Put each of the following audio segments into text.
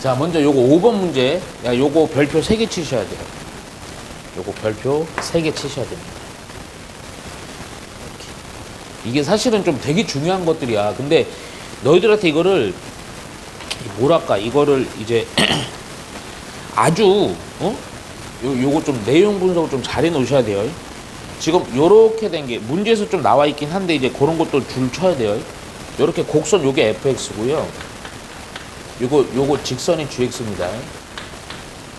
자, 먼저 요거 5번 문제. 야, 요거 별표 3개 치셔야 돼요. 요거 별표 3개 치셔야 됩니다. 이게 사실은 좀 되게 중요한 것들이야. 근데 너희들한테 이거를 뭐랄까 이거를 이제 아주 어? 요, 요거 좀 내용 분석을 좀 잘 해 놓으셔야 돼요. 지금 요렇게 된 게 문제에서 좀 나와 있긴 한데 이제 그런 것도 줄 쳐야 돼요. 요렇게 곡선 요게 fx고요. 요거 요거 직선이 gx입니다.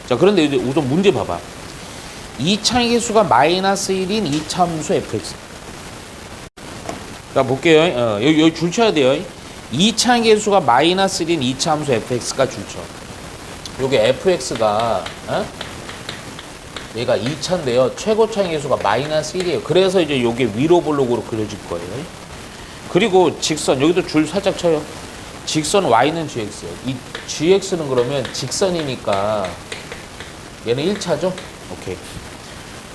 자 그런데 이제 우선 문제 봐봐. 이차의 개수가 마이너스 1인 이차함수 fx. 자 볼게요. 어, 여기, 여기 줄 쳐야 돼요. 이차의 개수가 마이너스 1인 이차함수 fx가 줄 쳐. 요게 fx가 어? 얘가 2차인데요. 최고차의 개수가 마이너스 1이에요. 그래서 이제 요게 위로 볼록으로 그려질 거예요. 그리고 직선 여기도 줄 살짝 쳐요. 직선 y는 gx예요. 이 gx는 그러면 직선이니까 얘는 1차죠? 오케이.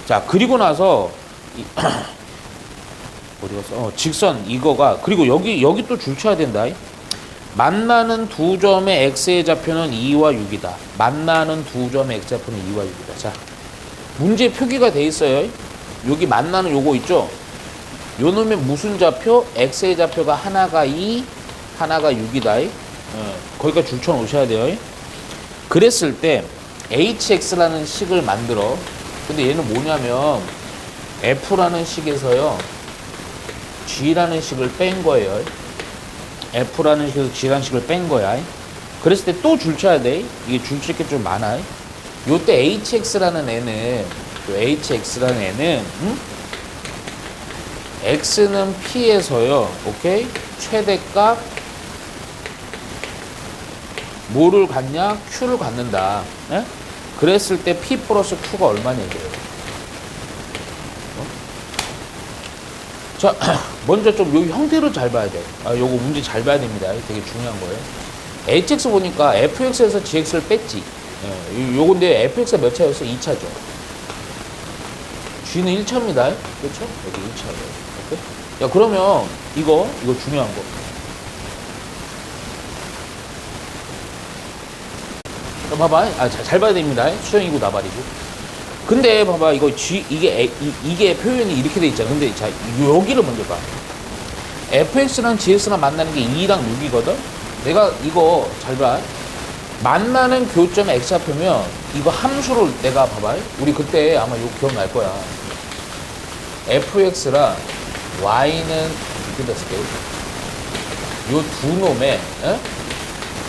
자, 그리고 나서 이, 어디 갔어? 어, 직선 이거가 그리고 여기 여기 또 줄 쳐야 된다. 만나는 두 점의 x의 좌표는 2와 6이다. 만나는 두 점의 x 좌표는 2와 6이다. 자, 문제 표기가 돼 있어요. 여기 만나는 요거 있죠? 요 놈의 무슨 좌표? x의 좌표가 하나가 2, 하나가 6이다. 어, 거기가 줄쳐 놓으셔야 돼요. 그랬을 때 hx라는 식을 만들어. 근데 얘는 뭐냐면 f라는 식에서요. g라는 식을 뺀 거예요. f라는 식에서 g라는 식을 뺀 거야. 그랬을 때 또 줄쳐야 돼. 이게 줄칠 게 좀 많아. 요때 hx라는 애는 요 hx라는 애는 음? x는 p에서요. 오케이? 최대값 뭐를 갖냐? q를 갖는다. 예? 그랬을 때 p 플러스 q가 얼마냐 이거예요. 어? 자, 먼저 좀 요 형태를 잘 봐야 돼. 아, 요거 문제 잘 봐야 됩니다. 되게 중요한 거예요. hx 보니까 fx에서 gx를 뺐지. 예, 요- 요건데 fx가 몇 차였어? 2차죠. g는 1차입니다. 그렇죠? 여기 1차예요. 오케이? 야, 그러면 이거 이거 중요한 거. 봐봐. 아, 자, 잘 봐야 됩니다. 수영이고 나발이고. 근데 봐봐. 이거 G, 이게, 에- 이, 이게 표현이 이렇게 돼 있잖아. 근데 자, 여기를 먼저 봐. fx랑 gx랑 만나는 게 2랑 6이거든? 내가 이거 잘 봐. 만나는 교점 x좌표면 이거 함수를 내가 봐봐. 우리 그때 아마 이거 기억날 거야. fx랑 y는 이렇게 됐을 때, 요두 놈의, 에?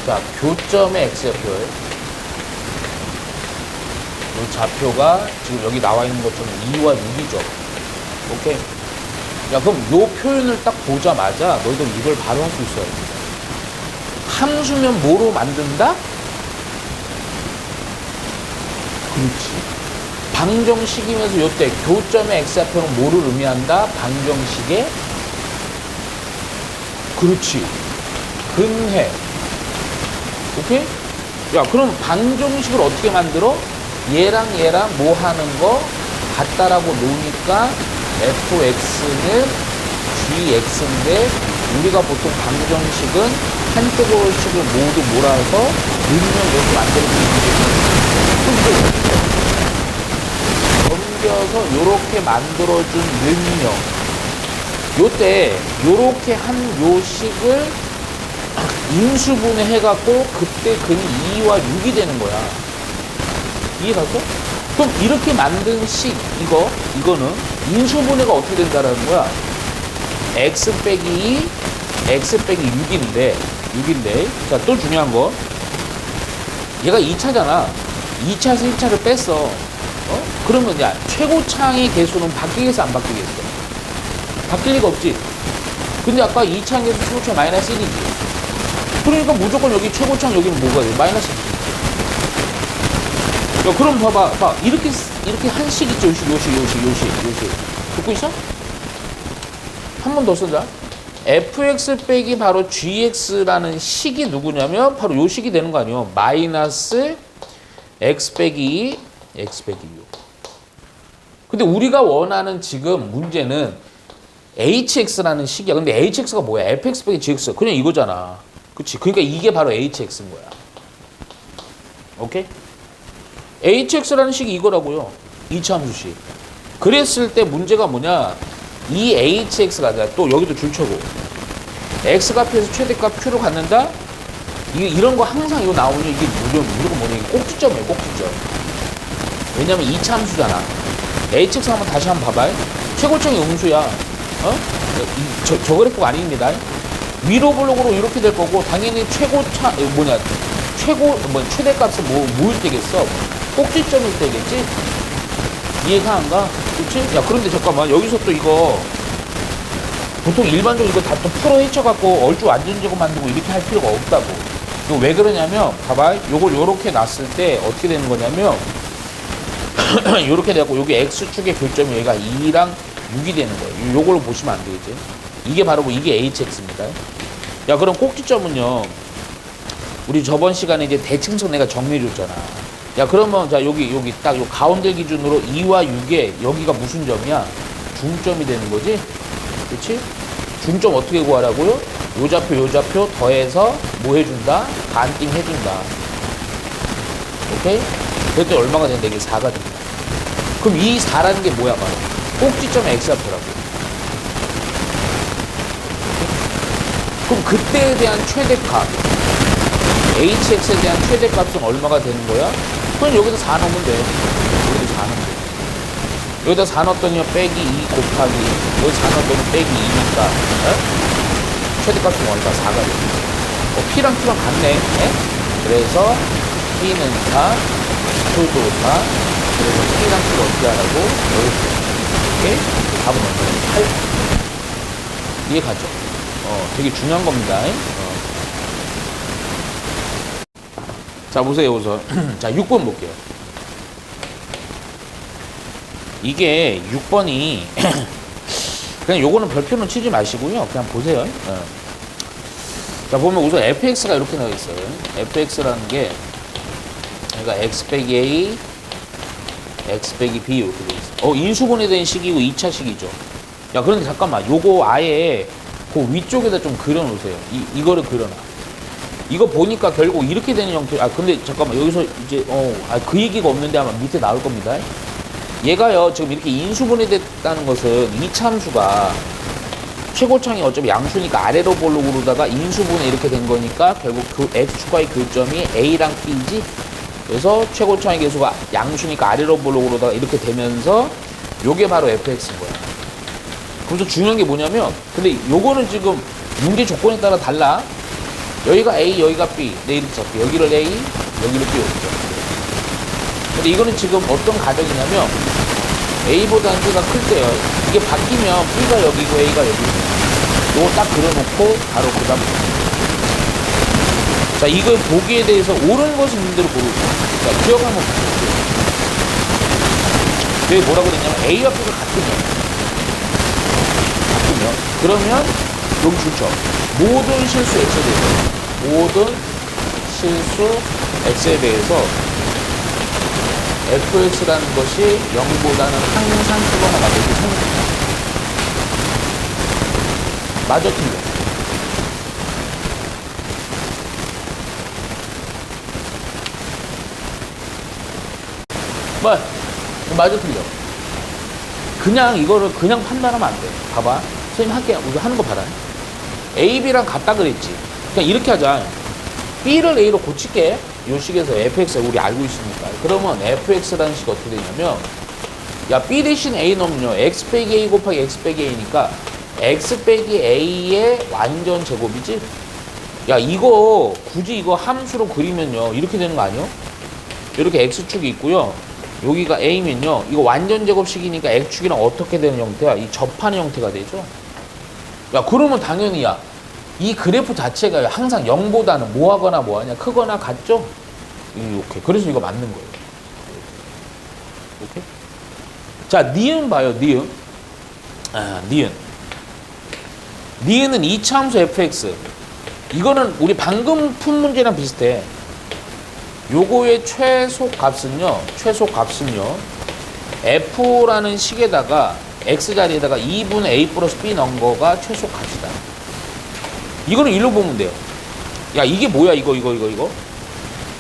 자, 교점의 x좌표예요. 이 좌표가 지금 여기 나와 있는 것처럼 2와 6이죠. 오케이. 야, 그럼 요 표현을 딱 보자마자 너희들 이걸 바로 할 수 있어요. 함수면 뭐로 만든다? 그렇지. 방정식이면서 요때 교점의 x좌표는 뭐를 의미한다? 방정식의 그렇지. 근해. 오케이? 야, 그럼 방정식을 어떻게 만들어? 얘랑 얘랑 뭐 하는 거 같다라고 놓으니까 fx는 gx인데 우리가 보통 방정식은 한쪽으로 식을 모두 몰아서 늘면 이렇게 만들어서 이게 넘겨서 이렇게 만들어준 능력. 요때 요렇게 한 요 식을 인수분해 해갖고 그때 근이 2와 6이 되는 거야 이해 갔어? 그럼 이렇게 만든 식 이거 이거는 인수분해가 어떻게 된다라는 거야? X 빼기 2 x 빼기 6인데 6인데. 자 또 중요한 거. 얘가 2차잖아. 2차에서 1차를 뺐어. 어? 그러면 야 최고창의 개수는 바뀌겠어 안 바뀌겠어? 바뀔 리가 없지. 근데 아까 2차의 개수 최고창 마이너스 1이지. 그러니까 무조건 여기 최고창 여기는 뭐가 돼? 마이너스 1이지 야, 그럼 봐봐, 봐. 이렇게, 이렇게 한식 있죠? 요식, 요식, 요식, 요식, 요식. 듣고 있어? 한 번 더 쓰자. fx 빼기 바로 gx라는 식이 누구냐면 바로 요 식이 되는 거 아니에요. 마이너스 x 빼기 2, x 빼기 6. 근데 우리가 원하는 지금 문제는 hx라는 식이야. 근데 hx가 뭐야? fx 빼기 gx. 그냥 이거잖아. 그치? 그러니까 이게 바로 hx인 거야. 오케이? Hx라는 식이 이거라고요. 이차함수식. 그랬을 때 문제가 뭐냐? 이 hx가 아니라 또 여기도 줄쳐고 x값에서 최대값 q로 갖는다? 이게 이런 거 항상 이거 나오면 이게 무조건 무조건 뭐냐? 이게 꼭지점이에요, 꼭지점. 왜냐면 이차함수잖아. hx 한번 다시 한번 봐봐요. 최고점이 음수야. 어? 이, 저, 저 그래프가 아닙니다. 위로 블록으로 이렇게 될 거고 당연히 최고차 이거 뭐냐 최고 뭐 최대값은 뭐 뭐일 때겠어 꼭지점일 때겠지? 이해가 안 가? 그렇지? 야 그런데 잠깐만. 여기서 또 이거 보통 일반적으로 이거 다 또 풀어 헤쳐갖고 얼추 완전제곱 만들고 이렇게 할 필요가 없다고. 이거 왜 그러냐면 봐봐. 요걸 요렇게 놨을 때 어떻게 되는 거냐면 요렇게 돼갖고 여기 x축의 교점이 여기가 2랑 6이 되는 거예요. 요걸로 보시면 안 되겠지? 이게 바로 뭐 이게 hx입니다. 야 그럼 꼭지점은요. 우리 저번 시간에 이제 대칭성 내가 정리해 줬잖아 야 그러면 자 여기 여기 딱 요 가운데 기준으로 2와 6에 여기가 무슨 점이야? 중점이 되는 거지? 그렇지 중점 어떻게 구하라고요? 요 좌표 요 좌표 더해서 뭐 해준다? 반띵 해준다. 오케이? 그랬더니 얼마가 된다 이게 4가 된다. 그럼 이 4라는 게 뭐야 바로? 꼭지점의 x좌표라고. 그럼 그때에 대한 최대값 hx에 대한 최대값은 얼마가 되는 거야? 그럼 여기서 4 넣으면 돼. 여기서 4 넣으면 돼. 여기다 4 넣었더니 빼기 2 곱하기 여기 4 넣었더니 빼기 2니까 어? 최대값은 뭐니까 4가 돼. 어, p랑 q랑 같네. 예? 그래서 p는 4, q도 4. 그래서 p랑 q를 어떻게 하라고? 오케이? 답은 얼마야? 8. 이해 가죠? 어, 되게 중요한 겁니다. 어. 자, 보세요, 우선. 자, 6번 볼게요. 이게 6번이, 그냥 요거는 별표는 치지 마시고요. 그냥 보세요. 어. 자, 보면 우선 fx가 이렇게 나와 있어요. fx라는 게, 그러니까 x 빼기 a, x 빼기 b 이렇게 돼 있어. 어, 인수분해 된 식이고 2차 식이죠. 야, 그런데 잠깐만. 요거 아예 그 위쪽에다 좀 그려 놓으세요. 이, 이거를 그려 놔. 이거 보니까 결국 이렇게 되는 형태. 아 근데 잠깐만 여기서 이제 어그 얘기가 없는데 아마 밑에 나올 겁니다. 얘가요 지금 이렇게 인수분해 됐다는 것은 이 참수가 최고창이 어차피 양수니까 아래로 볼록으로다가 인수분해 이렇게 된 거니까 결국 그 x축과의 교점이 a랑 b지. 그래서 최고창의 계수가 양수니까 아래로 볼록으로다가 이렇게 되면서 요게 바로 fx인 거야. 그래서 중요한 게 뭐냐면 근데 요거는 지금 문제 조건에 따라 달라. 여기가 A, 여기가 B. 내 이렇게 잡게. 여기를 A, 여기를 B 잡게. 근데 이거는 지금 어떤 가정이냐면 A보다는 B가 클 때요. 이게 바뀌면 B가 여기고 A가 여기고. 요거 딱 그려놓고 바로 그 다음. 자, 이거 보기에 대해서 옳은 것은 있는 대로 고르고. 자, 기억 한번 보세요. 여기 뭐라고 그랬냐면 A와 B가 같으면. 같으면. 그러면 여기 좋죠. 모든 실수 x에 대해서 모든 실수 x에 대해서 fx라는 것이 0보다는 항상 크거나 게 생깁니다. 맞아 틀려. 뭐 맞아 틀려. 그냥 이거를 그냥 판단하면 안 돼. 봐봐. 선생님 할게. 우리 하는 거 봐라. A, B랑 같다 그랬지. 그냥 이렇게 하자. B를 A로 고칠게. 요 식에서 fx 우리 알고 있으니까. 그러면 fx라는 식이 어떻게 되냐면, 야, B 대신 A 넣으면요. x 빼기 A 곱하기 x 빼기 A니까, x 빼기 A의 완전 제곱이지? 야, 이거, 굳이 이거 함수로 그리면요. 이렇게 되는 거 아니요? 이렇게 x축이 있고요. 여기가 A면요. 이거 완전 제곱식이니까 x축이랑 어떻게 되는 형태야? 이 접하는 형태가 되죠? 야, 그러면 당연히 야, 이 그래프 자체가 항상 0보다는 뭐 하거나 뭐 하냐, 크거나 같죠? 이렇게. 그래서 이거 맞는 거예요. 오케이? 자, 니은 봐요, 니은. 아, 니은. 니은은 이차함수 fx. 이거는 우리 방금 푼 문제랑 비슷해. 요거의 최소 값은요, 최소 값은요, f라는 식에다가 x 자리에다가 2분의 a 플러스 b 넣은 거가 최소 값이다. 이거는 일로 보면 돼요. 야 이게 뭐야 이거 이거 이거 이거?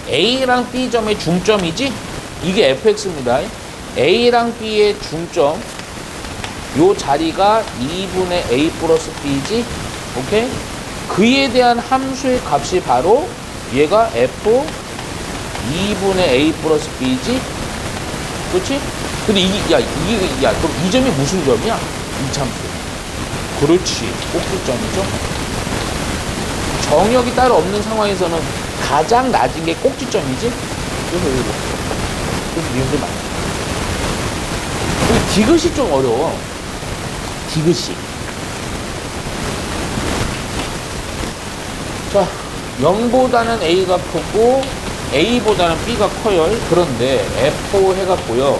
A랑 B 점의 중점이지? 이게 fx입니다. A랑 B의 중점 요 자리가 2분의 A 플러스 B지? 오케이? 그에 대한 함수의 값이 바로 얘가 f 2분의 A 플러스 B지? 그렇지? 근데 이게 야 이게 야 그럼 이 점이 무슨 점이야? 이참수. 그렇지. 꼭지점이죠. 정역이 따로 없는 상황에서는 가장 낮은 게 꼭지점이지. 그래서 이거 그래서 니들 많이. 이 디귿이 좀 어려워. 디귿이. 자, 0보다는 A가 크고 A보다는 B가 커요. 그런데 F 해갖고요.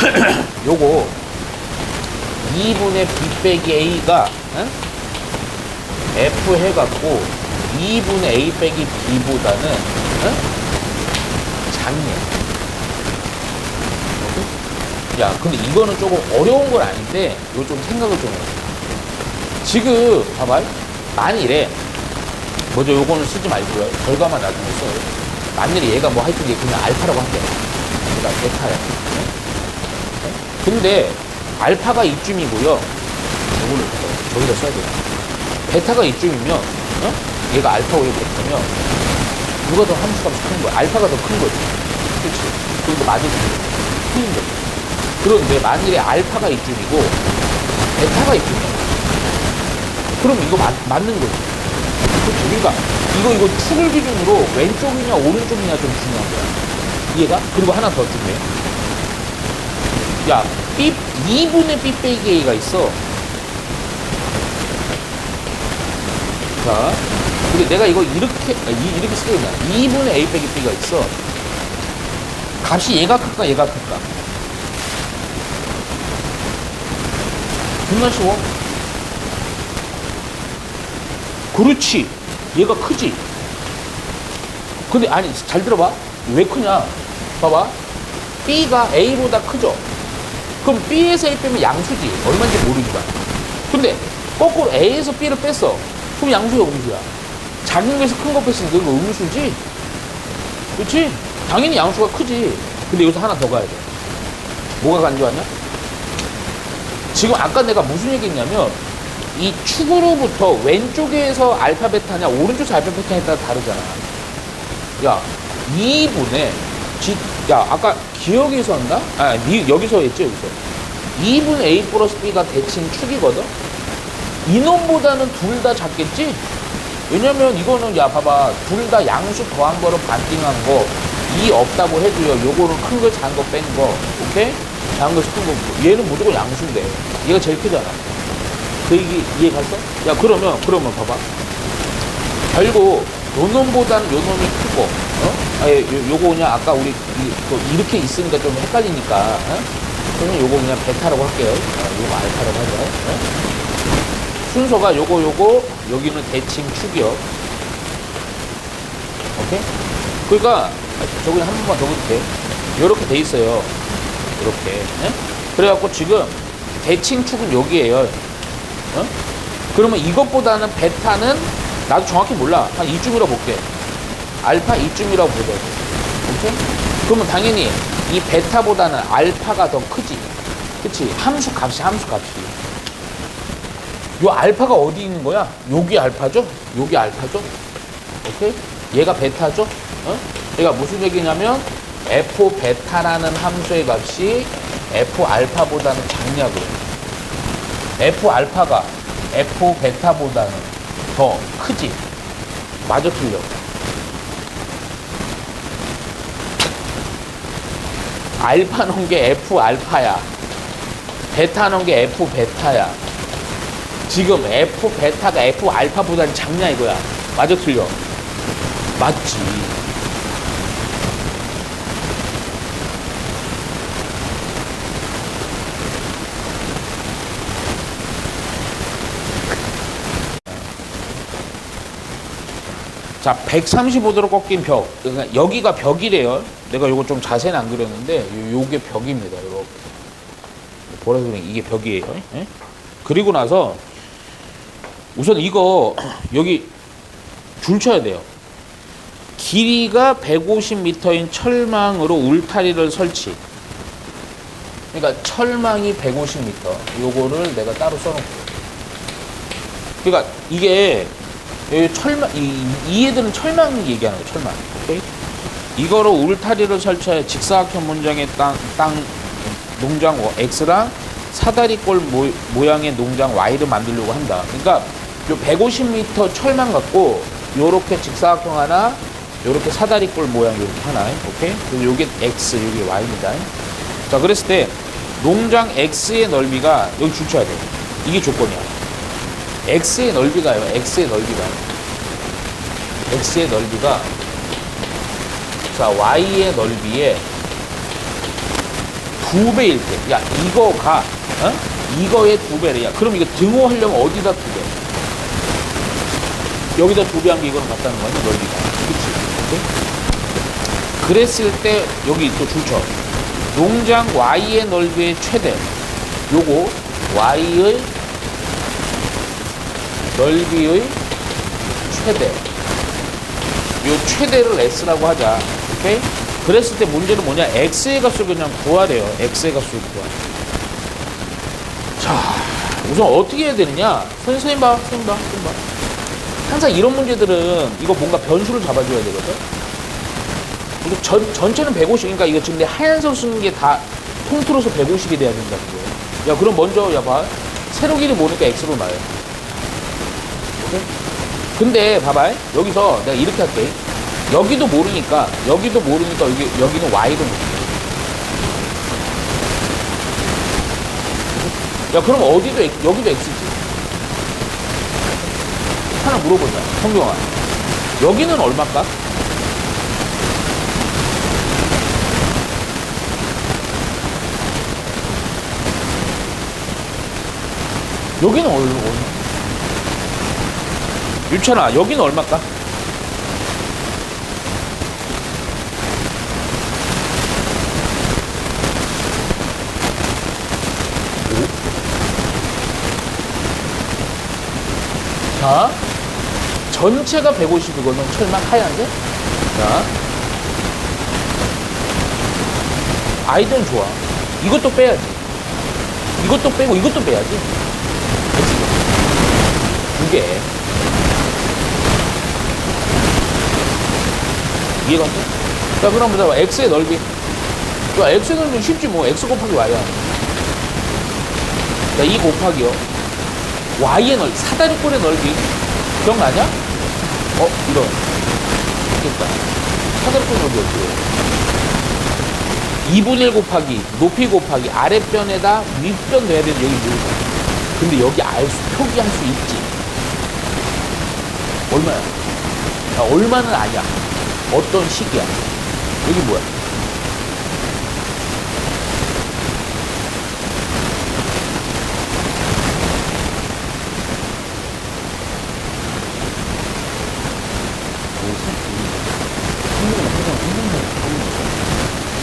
요거 2분의 B 빼기 A가 응? F 해갖고 2분의 A 빼기 B보다는 응? 작네. 야, 근데 이거는 조금 어려운 건 아닌데 이거 좀 생각을 좀 해. 지금 봐봐. 만일에 먼저 요거는 쓰지 말고요. 결과만 나중에 써요. 만일에 얘가 뭐 하여튼 얘 그냥 알파라고 할게요. 그러니까 베타야. 근데 알파가 이쯤이고요. 요거를 저기다 써야 돼요. 베타가 이쯤이면 어? 얘가 알파고 얘가 베타면 누가 더 함수값이 큰 거야? 알파가 더 큰 거지. 그렇지. 그리고 수 틀린 거지. 그런데 만일에 알파가 이쯤이고 베타가 이쯤이야. 그럼 이거 맞, 맞는 거지. 그렇지. 그러니까 이거 이거 축을 기준으로 왼쪽이냐 오른쪽이냐 좀 중요한 거야. 이해가? 그리고 하나 더 중요해. 야, B 2분의 B 빼기 A가 있어. 자, 근데 내가 이거 이렇게 아, 이- 이렇게 쓰겠냐? 2분의 A 빼기 B가 있어. 값이 얘가 클까 얘가 클까? 존나 쉬워. 그렇지. 얘가 크지. 근데 아니 잘 들어봐. 왜 크냐? 봐봐. B가 A보다 크죠. 그럼 B에서 A 빼면 양수지. 얼마인지 모르지만. 근데 거꾸로 A에서 B를 뺐어. 그럼 양수야, 음수야. 작은 거에서 큰 거 뺐으니까 이거 음수지. 그렇지? 당연히 양수가 크지. 근데 여기서 하나 더 가야 돼. 뭐가 간지왔냐? 지금 아까 내가 무슨 얘기 했냐면 이 축으로부터 왼쪽에서 알파 베타냐 오른쪽에서 알파 베타냐에 따라 다르잖아. 야, 2분의 지, 야, 아까 기억에서 한다? 아, 니, 여기서 했죠, 여기서. 2분의 A 플러스 B가 대칭 축이거든? 이놈보다는 둘 다 작겠지? 왜냐면 이거는, 야, 봐봐. 둘 다 양수 더한 거로 반띵한 거, 이 없다고 해도요, 요거는 큰 거, 작은 거 뺀 거, 오케이? 작은 거에서 큰 거, 얘는 무조건 양수인데. 얘가 제일 크잖아. 그 얘기 이해 갔어? 야, 그러면, 그러면 봐봐. 결국 요 놈보다는 요 놈이 크고 어? 아, 요, 요거 그냥 아까 우리 이, 그 이렇게 있으니까 좀 헷갈리니까 어? 그러면 요거 그냥 베타라고 할게요 아, 요거 알파라고 하죠 어? 순서가 요거 요거 여기는 대칭 축이요 오케이? 그러니까 아, 저기 한 번만 더 볼게 요렇게 돼 있어요 이렇게 예? 그래갖고 지금 대칭 축은 여기에요 어? 그러면 이것보다는 베타는 나도 정확히 몰라. 한 이쯤이라고 볼게. 알파 이쯤이라고 보자. 오케이? 그러면 당연히 이 베타보다는 알파가 더 크지. 그치? 함수 값이 함수 값이. 요 알파가 어디 있는 거야? 여기 알파죠? 여기 알파죠? 오케이? 얘가 베타죠? 어? 얘가 무슨 얘기냐면 f 베타라는 함수의 값이 f 알파보다는 작냐고요. f 알파가 f 베타보다는 더 크지. 맞아 틀려. 알파 넣은 게 F 알파야. 베타 넣은 게 F 베타야. 지금 F 베타가 F 알파보다는 작냐 이거야. 맞아 틀려. 맞지. 자, 135도로 꺾인 벽. 그러니까 여기가 벽이래요. 내가 요거 좀 자세히 안 그렸는데, 요, 요게 벽입니다. 이렇게. 보라색은 이게 벽이에요. 예? 그리고 나서, 우선 이거, 여기 줄 쳐야 돼요. 길이가 150m인 철망으로 울타리를 설치. 그러니까 철망이 150m. 요거를 내가 따로 써놓고. 그러니까 이게 철망 이, 이 애들은 철망 얘기하는 거야. 철망. 오케이? 이거로 울타리를 설치해 직사각형 문장의 땅, 땅 농장 X랑 사다리꼴 모, 모양의 농장 Y를 만들려고 한다. 그러니까 요 150m 철망 갖고 요렇게 직사각형 하나, 요렇게 사다리꼴 모양 요렇게 하나. 오케이? 그리고 요게 X, 요게 Y입니다. 자, 그랬을 때 농장 X의 넓이가 여기 줄쳐야 돼. 이게 조건이야. X의 넓이가요. X의 넓이가. X의 넓이가 자, Y의 넓이에 두 배일 때. 야, 이거가, 어? 이거의 두 배래. 야, 그럼 이거 등호하려면 어디다 두 배? 여기다 두배한 게 이거랑 같다는 거 아니야, 넓이가. 그치? 오케이? 그랬을 때, 여기 또 줄쳐. 농장 Y의 넓이의 최대. 요거, Y의 넓이의 최대. 요 최대를 S라고 하자. 오케이? 그랬을 때 문제는 뭐냐? X의 값을 그냥 구하래요. X의 값을 구하. 자, 우선 어떻게 해야 되느냐? 선생님 봐, 선생님 봐, 선생님 봐. 항상 이런 문제들은 이거 뭔가 변수를 잡아줘야 되거든? 이거 전, 전체는 150, 그러니까 이거 지금 내 하얀색 쓰는 게 다 통틀어서 150이 돼야 된다는 거예요. 야, 그럼 먼저, 야, 봐. 세로 길이 모르니까 X로 놔요. 오케이? 근데 봐봐 여기서 내가 이렇게 할게 여기도 모르니까 여기도 모르니까 여기 여기는 y도 모르게 야 그럼 어디도 여기도 x지 물어보자 성경아 여기는 얼마일까? 여기는 얼마? 유찬아 여기는 얼마일까? 자 전체가 150이거든 철망 하얀색 자 아이들은 좋아 이것도 빼야지 이것도 빼고 이것도 빼야지 그치? 두 개 이해가 돼? 자, 그럼 보자. x의 넓이. 야, x의 넓이는 쉽지 뭐. x 곱하기 y야. 자, 2 곱하기요. y의 넓이. 사다리꼴의 넓이. 기억나냐? 어, 이런. 됐다. 어떻게 해? 2분의 1 곱하기, 높이 곱하기, 아랫변에다 윗변 넣어야 되는데 여기 뭐 근데 여기 알 수, 표기할 수 있지. 얼마야? 자, 얼마는 아니야. 어떤 시기야? 여기 뭐야?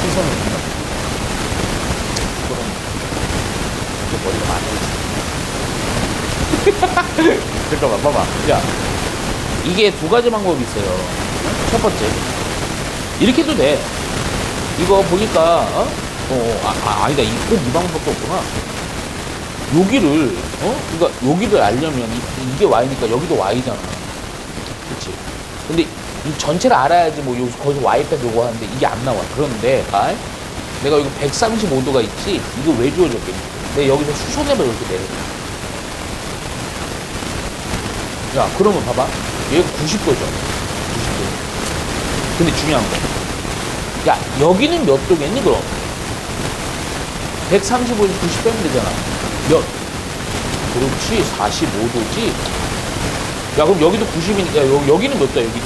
시선을 그럼 이제 머리가 많아지 봐봐 야 이게 두 가지 방법이 있어요. 첫 번째 이렇게 해도 돼. 이거 보니까 어? 어 아, 아, 아니다. 이 꼭이 방법밖에 없구나. 여기를 어? 그러니까 여기를 알려면 이, 이게 y니까 여기도 y잖아. 그렇지 근데 이 전체를 알아야지 뭐 여기서 거기서 y 빼고 하는데 이게 안 나와. 그런데 아, 내가 여기 135도가 있지? 이거 왜 주어졌겠니? 내가 여기서 수선해봐 이렇게 내려 야 그러면 봐봐 얘가 90도죠 90도 근데 중요한 거. 야, 여기는 몇 도겠니, 그럼? 135에서 90 빼면 되잖아. 몇? 그렇지, 45도지? 야, 그럼 여기도 90이니까, 여, 여기는 몇 도야, 여기도?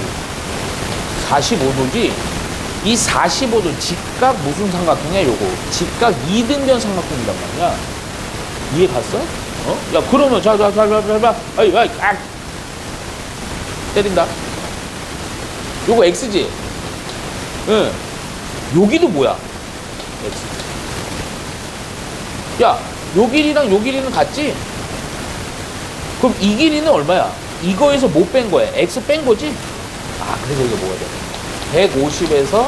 45도지? 이 45도 직각 무슨 삼각형이야, 요거? 직각 이등변 삼각형이란 말이야. 이해 갔어? 어? 야, 그러면, 자, 자, 자, 자, 자, 자, 아이, 아이, 아! 때린다. 요거 X지? 응. 여기도 뭐야? X. 야, 요 길이랑 요 길이는 같지? 그럼 이 길이는 얼마야? 이거에서 못 뺀 거야. X 뺀 거지? 아, 그래서 이거 뭐가 돼? 150에서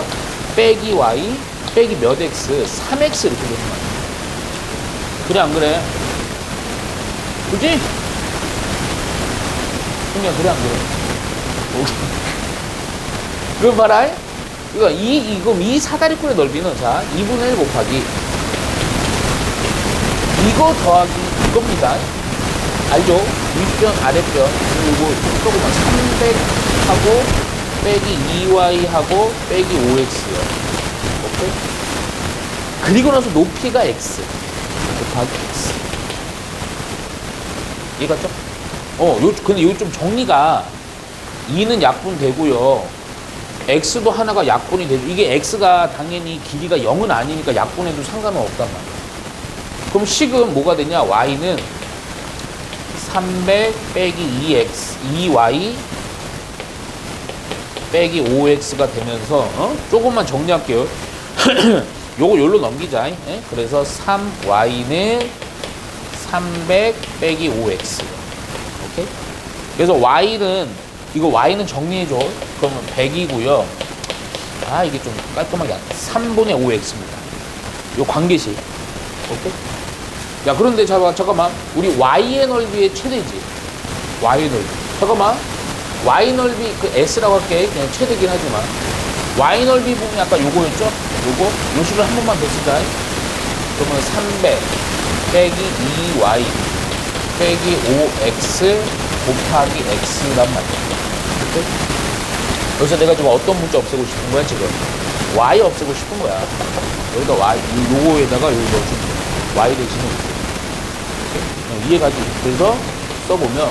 빼기 y 빼기 몇 x 3x 이렇게 되는 거야. 그래 안 그래? 그지? 그냥 그래 안 그래? 오케이. 그럼 봐라. 이거 이, 이, 그럼 이 사다리꼴의 넓이는 자, 2분의 1 곱하기 이거 더하기 이겁니다. 알죠? 윗변, 아랫변. 그리고 조금만 300하고 빼기 2y하고 빼기 5x요. 오케이? 그리고 나서 높이가 x. 곱하기 x. 이해갔죠? 어, 요, 근데 요 좀 정리가 2는 약분 되고요. x도 하나가 약분이 되죠. 이게 x가 당연히 길이가 0은 아니니까 약분해도 상관은 없단 말이야. 그럼 식은 뭐가 되냐? y는 300 빼기 2x, 2y 빼기 5x가 되면서 어? 조금만 정리할게요. 요거 요로 넘기자. 예? 그래서 3y는 300 빼기 5x. 오케이? 그래서 y는 이거 y는 정리해줘. 그러면 100이고요. 아 이게 좀 깔끔하게 안 돼. 3분의 5x입니다. 요 관계식. 오케이? 야 그런데 잠깐 잠깐만 우리 y의 넓이의 최대지. y의 넓이. 잠깐만 y 넓이 그 s라고 할게 그냥 최대긴 하지만 y 넓이 보면 아까 요거였죠? 요거 요 식을 한 번만 더 쓰자. 그러면 300 빼기 2y 빼기 5x 곱하기 x란 말이야. 오케이? 그래서 내가 지금 어떤 문자 없애고 싶은 거야 지금? y 없애고 싶은 거야. 여기다 y 요거에다가 여기 넣어주면 돼. y 대신에 이렇게. 오케이? 이해가지? 그래서 써보면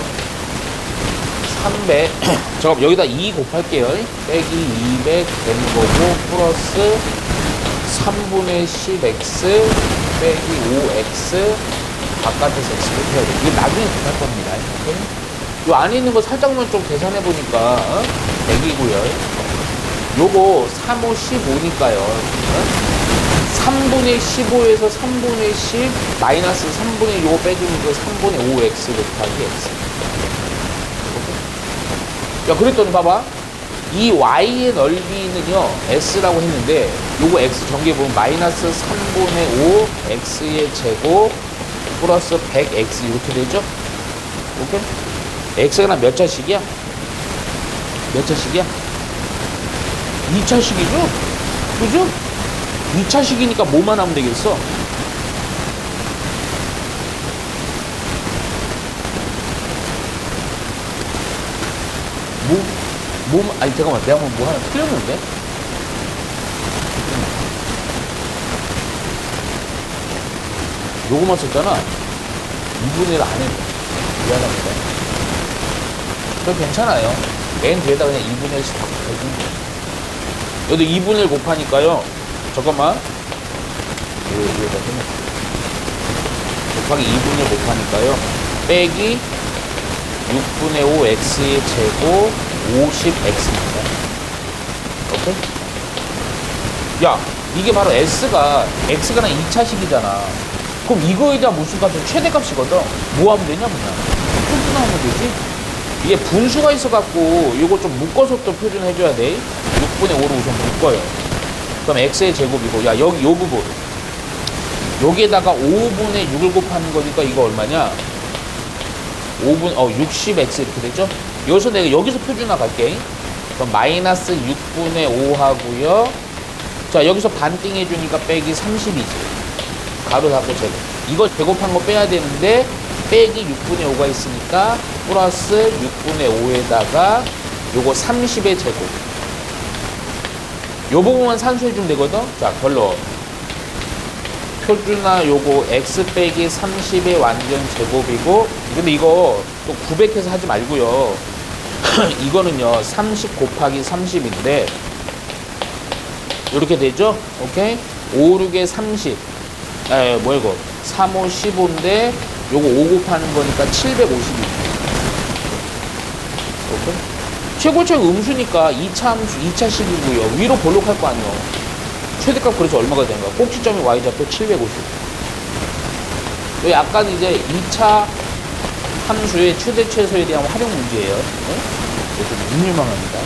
300 잠깐 여기다 2 곱할게요. 빼기 200 되는 거고 플러스 3분의 10x 빼기 5x 바깥에서 x를 해야 돼. 이게 나중에 계산할 겁니다. 오케이? 요 안에 있는 거 살짝만 좀 계산해 보니까 어? 100이고요. 요거 3, 5, 15니까요. 어? 3분의 15에서 3분의 10 마이너스 3분의 요거 빼주면 그 3분의 5x 곱하기 x. 야 그랬더니 봐봐. 이 y의 넓이는요 s라고 했는데 요거 x 전개 보면 마이너스 3분의 5 x의 제곱 플러스 100x 이렇게 되죠? 오케이? X가 몇 차식이야? 몇 차식이야? 2차식이죠? 그죠? 2차식이니까 뭐만 하면 되겠어? 뭐, 뭐, 아니, 잠깐만. 내가 뭐, 뭐 하나 틀렸는데? 요거만 썼잖아. 2분의 1 안에 미안합니다. 그거 괜찮아요. 맨 뒤에다 그냥 2분의 1씩 다 곱해주면 돼요. 여기 2분의 1 곱하니까요. 잠깐만. 요, 여기다 해놓을게요. 곱하기 2분의 1 곱하니까요. 빼기 6분의 5 x의 제곱 50x입니다. 오케이? 야, 이게 바로 s가 x가 랑 2차식이잖아. 그럼 이거에 대한 무수값은 최대값이거든. 뭐 하면 되냐, 그냥. 표준화하면 되지. 이게 분수가 있어갖고 이거 좀 묶어서 또 표준해줘야 돼. 6분의 5로 우선 묶어요. 그럼 x의 제곱이고, 야, 여기 요 부분. 여기에다가 5분의 6을 곱하는 거니까 이거 얼마냐? 5분, 어, 60x 이렇게 되죠? 여기서 내가 여기서 표준화 갈게. 그럼 마이너스 6분의 5 하고요. 자, 여기서 반띵 해주니까 빼기 30이지. 가로 닫고 제곱. 이거 제곱한 거 빼야 되는데, 빼기 6분의 5가 있으니까, 플러스 6분의 5에다가 요거 30의 제곱. 요 부분만 산수해주면 되거든? 자, 별로. 표준화 요거 x 빼기 30의 완전 제곱이고 근데 이거 또 900해서 하지 말고요 이거는요 30 곱하기 30인데 이렇게 되죠 오케이 5, 6에 30 에, 뭐야 이거 3, 5, 15인데 요거 5 곱하는 거니까 750입니다 오케이 최고점 음수니까 2차 함수 2차식이고요 위로 볼록할 거 아니에요 최대값 그래서 얼마가 되는 거야? 꼭지점이 y좌표 750. 또 약간 이제 2차 함수의 최대 최소에 대한 활용 문제예요. 네? 좀 유망합니다.